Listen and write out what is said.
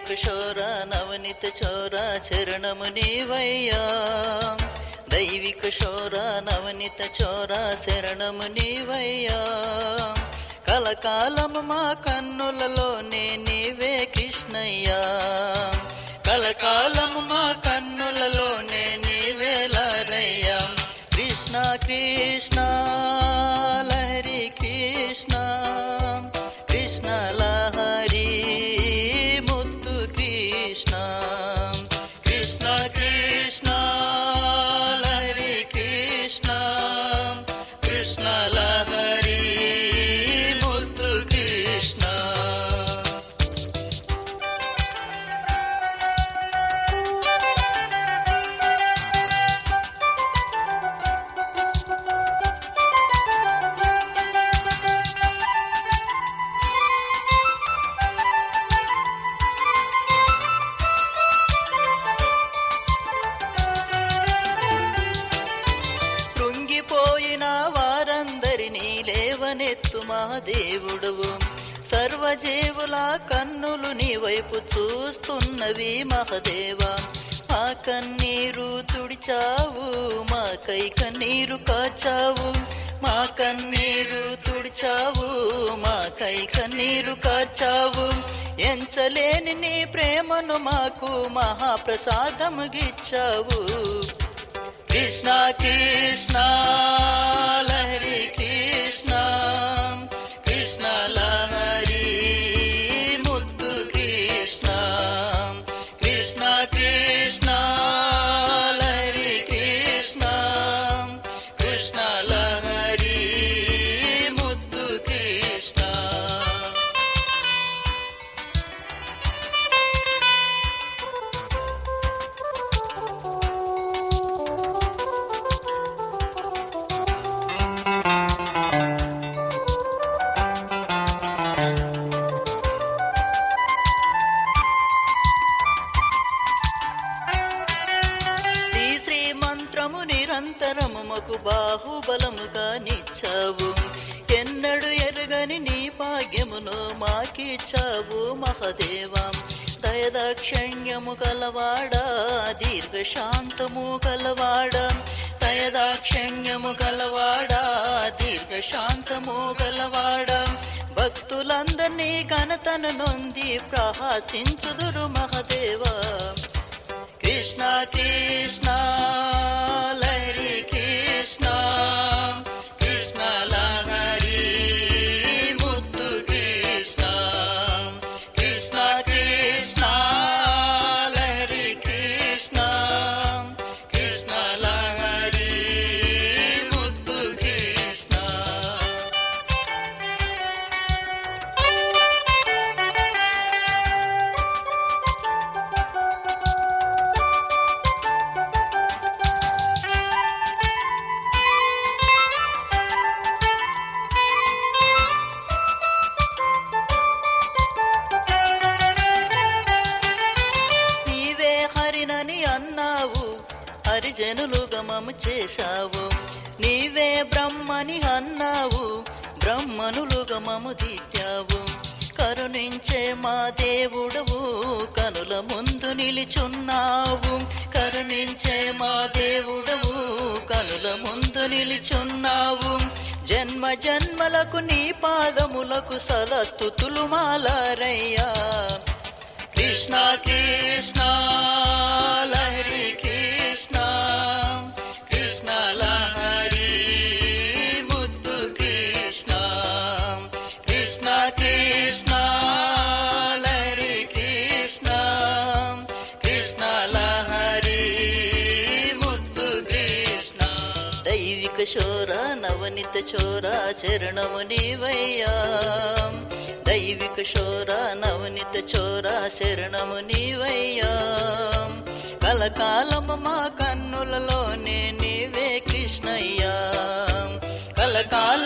నవనిత చోర చరణము నీవయ్యా దైవి శోర నవనిత చోర శరణము నీవయ్యా కలకాలము మా కన్నులలోనే నీ కృంగిపోయిన వారందరినీ లేవనెత్తు మా దేవుడువు సర్వజీవుల కన్నులు నీ వైపు చూస్తున్నవి మహదేవా. మా కన్నీరు తుడిచావు మా కై కన్నీరు కాచావు. మా కన్నీరు తుడిచావు మా కై కన్నీరు కాచావు. ఎంచలేని నీ ప్రేమను మాకు మహాప్రసాదముగిచ్చావు. కృష్ణ కృష్ణ లహరి నాకు మకు బాహుబలముగా నిచ్చావు ఎన్నడు ఎరగని నీ భాగ్యమును మాకిచ్చావు మహదేవం. దయదాక్షణ్యము కలవాడా దీర్ఘశాంతము కలవాడా. దయదాక్షణ్యము కలవాడా దీర్ఘశాంతము కలవాడా. భక్తులందరినీ ఘనతను నొంది ప్రహాసించుదురు మహదేవా. కృష్ణ కృష్ణ హరిజనులు గమము చేశావు. నీవే బ్రహ్మని అన్నావు బ్రహ్మనులు గమము దిద్దావు కరుణించే మా దేవుడవు కనుల ముందు నిలిచున్నావు. కరుణించే మా దేవుడవు కనుల ముందు నిలిచున్నావు. జన్మ జన్మలకు నీ పాదములకు సదస్తుతులు మాలారయ్యా. కృష్ణ కృష్ణ. గోపిక నవనిత చోర చరణము నీవయ్యా. దైవిక శోర నవనిత చోర శరణము నీవయ్యా. కలకాలము మా కన్నులలోనే నీవే కృష్ణయ్యా. కలకాల